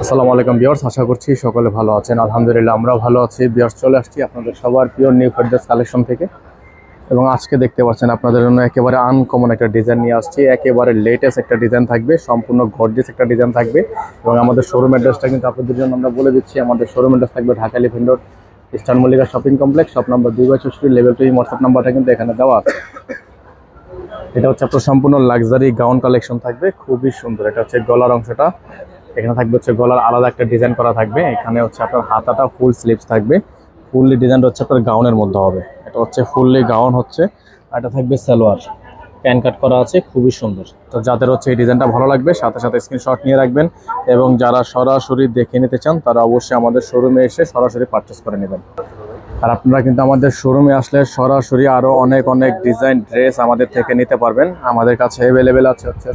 আসসালামু আলাইকুম বিয়ার্স আশা করছি সকলে ভালো আছেন। আলহামদুলিল্লাহ আমরা ভালো আছি। বিয়ার্স চলে আসছি আপনাদের সবার পিওর নিউ ফেডার্স কালেকশন থেকে। এবং আজকে দেখতে পাচ্ছেন আপনাদের জন্য একেবারে আনকমন একটা ডিজাইন নিয়ে আসছি। একেবারে লেটেস্ট একটা ডিজাইন থাকবে, সম্পূর্ণ গর্জিয়াস একটা ডিজাইন থাকবে। এবং আমাদের শোরুম অ্যাড্রেসটা কিন্তু আপনাদের জন্য আমরা বলে দিচ্ছি, আমাদের শোরুম অ্যাড্রেস থাকবে Dhaka elephant road eastern Mallika shopping complex shop number দুই বাই লেভেল টু হোয়াটসঅ্যাপ নাম্বারটা কিন্তু এখানে দেওয়া আছে। এটা হচ্ছে আপনার সম্পূর্ণ লাক্সারি গাউন কালেকশন থাকবে, খুবই সুন্দর। এটা হচ্ছে গলার অংশটা। এখানে থাকবে হচ্ছে গলার আলাদা একটা ডিজাইন করা থাকবে। এখানে হচ্ছে আপনার হাতাটা ফুল স্লিভস থাকবে। ফুললি ডিজাইনটা হচ্ছে আপনার গাউনের মধ্যে হবে। এটা হচ্ছে ফুললি গাউন হচ্ছে। আর এটা থাকবে সালোয়ার। প্যান কাট করা আছে, খুবই সুন্দর। তো যাদের হচ্ছে এই ডিজাইনটা ভালো লাগবে, সাথে সাথে স্ক্রিনশট নিয়ে রাখবেন এবং যারা সরাসরি দেখে নিতে চান, তারা অবশ্যই আমাদের শোরুমে এসে সরাসরি পারচেস করে নেবেন। আর আপনারা কিন্তু আমাদের শোরুমে আসলে সরাসরি আরও অনেক অনেক ডিজাইন ড্রেস আমাদের থেকে নিতে পারবেন। আমাদের কাছে অ্যাভেলেবেল আছে হচ্ছে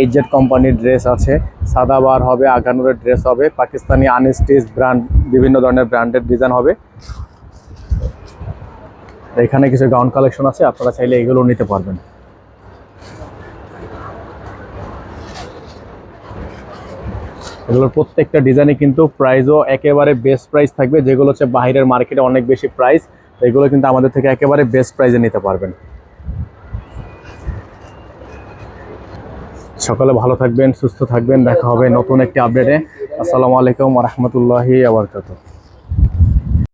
এইচজেড কোম্পানির ড্রেস আছে। সাদাবার হবে, আগানুরের ড্রেস হবে, পাকিস্তানি আনস্টিচ ব্র্যান্ড বিভিন্ন ধরনের ব্র্যান্ডের ডিজাইন হবে। এখানে কিছু গাউন কালেকশন আছে, আপনারা চাইলে এগুলো নিতে পারবেন। এগুলোর প্রত্যেকটা ডিজাইনে কিন্তু প্রাইসও একেবারে বেস্ট প্রাইস থাকবে, যেগুলো হচ্ছে বাইরের মার্কেটে অনেক বেশি প্রাইস এগুলো কিন্তু আমাদের থেকে একেবারে বেস্ট প্রাইসে নিতে পারবেন। সকালে ভালো থাকবেন, সুস্থ থাকবেন, দেখা হবে নতুন একটি আপডেটে আসসালামু আলাইকুম রহমতুল্লাহি আবরকাত